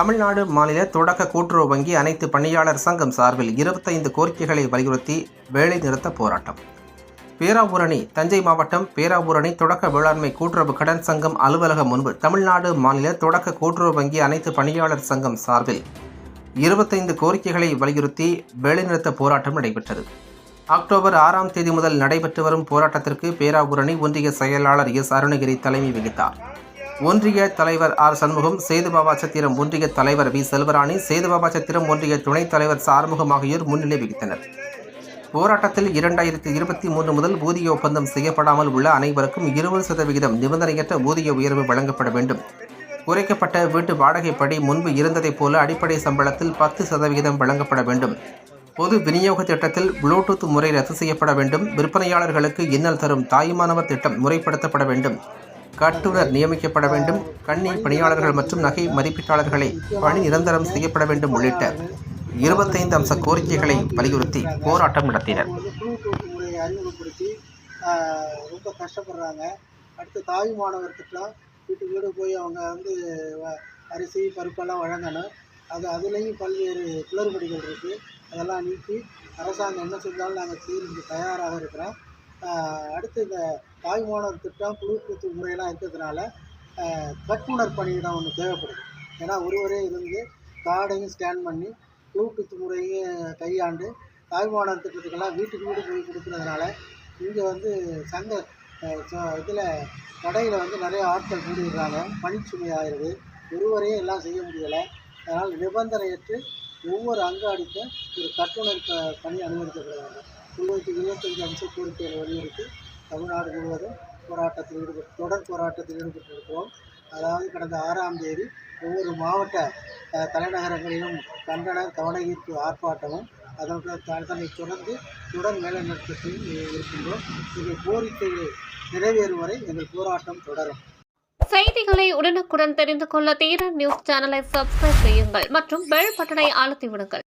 தமிழ்நாடு மாநில தொடக்க கூட்டுறவு வங்கி அனைத்து பணியாளர் சங்கம் சார்பில் இருபத்தைந்து கோரிக்கைகளை வலியுறுத்தி வேலை நிறுத்த போராட்டம். பேராவூரணி தஞ்சை மாவட்டம் பேராவூரணி தொடக்க வேளாண்மை கூட்டுறவு கடன் சங்கம் அலுவலகம் முன்பு தமிழ்நாடு மாநில தொடக்க கூட்டுறவு வங்கி அனைத்து பணியாளர் சங்கம் சார்பில் இருபத்தைந்து கோரிக்கைகளை வலியுறுத்தி வேலைநிறுத்த போராட்டம் நடைபெற்றது. அக்டோபர் ஆறாம் தேதி முதல் நடைபெற்று வரும் போராட்டத்திற்கு பேராவூரணி ஒன்றிய செயலாளர் எஸ். அருணகிரி தலைமை வகித்தார். ஒன்றிய தலைவர் ஆர் சண்முகம் சேதுபாபா சத்திரம் ஒன்றிய தலைவர் வி செல்வராணி சேதுபாபா சத்திரம் ஒன்றிய துணைத் தலைவர் சார்முகம் ஆகியோர் முன்னிலை வகித்தனர். போராட்டத்தில் இரண்டாயிரத்தி இருபத்தி மூன்று முதல் ஊதிய ஒப்பந்தம் செய்யப்படாமல் உள்ள அனைவருக்கும் இருபது சதவிகிதம் நிபந்தனையற்ற ஊதிய உயர்வு வழங்கப்பட வேண்டும். குறைக்கப்பட்ட வீட்டு வாடகைப்படி முன்பு இருந்ததைப் போல அடிப்படை சம்பளத்தில் பத்து சதவிகிதம் வழங்கப்பட வேண்டும். பொது விநியோக திட்டத்தில் ப்ளூடூத் முறை ரத்து செய்யப்பட வேண்டும். விற்பனையாளர்களுக்கு இன்னல் தரும் தாயுமானவர் திட்டம் முறைப்படுத்தப்பட வேண்டும். கட்டுனர் நியமிக்கப்பட வேண்டும். கண்ணி பணியாளர்கள் மற்றும் நகை மதிப்பீட்டாளர்களை பணி நிரந்தரம் செய்யப்பட வேண்டும் உள்ளிட்ட இருபத்தைந்து அம்ச கோரிக்கைகளை வலியுறுத்தி போராட்டம் நடத்தினர். முறையை அறிமுகப்படுத்தி ரொம்ப கஷ்டப்படுறாங்க அடுத்து தாய் மாணவர் திட்டம். வீட்டுக்கு வீடு போய் அவங்க வந்து அரிசி பருப்பெல்லாம் வழங்கணும். அது அதுலேயும் பல்வேறு குளறுபடிகள் இருக்குது அதெல்லாம் நீக்கி அரசாங்கம் என்ன செஞ்சாலும் நாங்கள் செய்யறதுக்கு தயாராக இருக்கிறோம். அடுத்து இந்த தாய்மானவர் திட்டம் குழு முறையெல்லாம் இருக்கிறதுனால ஆஹ், கட்டுனர் பணியிடம் ஒன்று தேவைப்படுது. ஏன்னா ஒருவரே இருந்து கார்டையும் ஸ்கேன் பண்ணி ப்ளூடூத் முறையும் கையாண்டு தாய்மானவர் திட்டத்துக்கெல்லாம் வீட்டுக்கு வீடு போய் கொடுக்குறதுனால இங்கே வந்து சங்க இதில் கடையில் வந்து நிறைய ஆட்கள் கூடிடுறாங்க பணிச்சுமை ஆயிடுது ஒருவரையே எல்லாம் செய்ய முடியலை. அதனால் நிபந்தனையற்று ஒவ்வொரு அங்காடிக்கும் ஒரு கட்டுணர் ப பணி அனுமதிக்கப்படுகிறாங்க இருபத்தி இருபத்தஞ்சு அம்ச கோரிக்கைகளை வலியுறுத்தி தமிழ்நாடு முழுவதும் போராட்டத்தில் ஈடுபட்டு தொடர் போராட்டத்தில் ஈடுபட்டிருக்கிறோம். அதாவது கடந்த ஆறாம் தேதி ஒவ்வொரு மாவட்ட தலைநகரங்களிலும் கண்டன கவன ஈர்ப்பு ஆர்ப்பாட்டமும் அதனுடன் தன்னை தொடர்ந்து தொடர் வேலைநிறுத்தத்தில் இருக்கின்றோம். எங்கள் கோரிக்கைகள் நிறைவேறும் வரை எங்கள் போராட்டம் தொடரும். செய்திகளை உடனுக்குடன் தெரிந்து கொள்ள தீரன் நியூஸ் சேனலை சப்ஸ்கிரைப் செய்யுங்கள் மற்றும் பெல் பட்டனை அழுத்திவிடுங்கள்.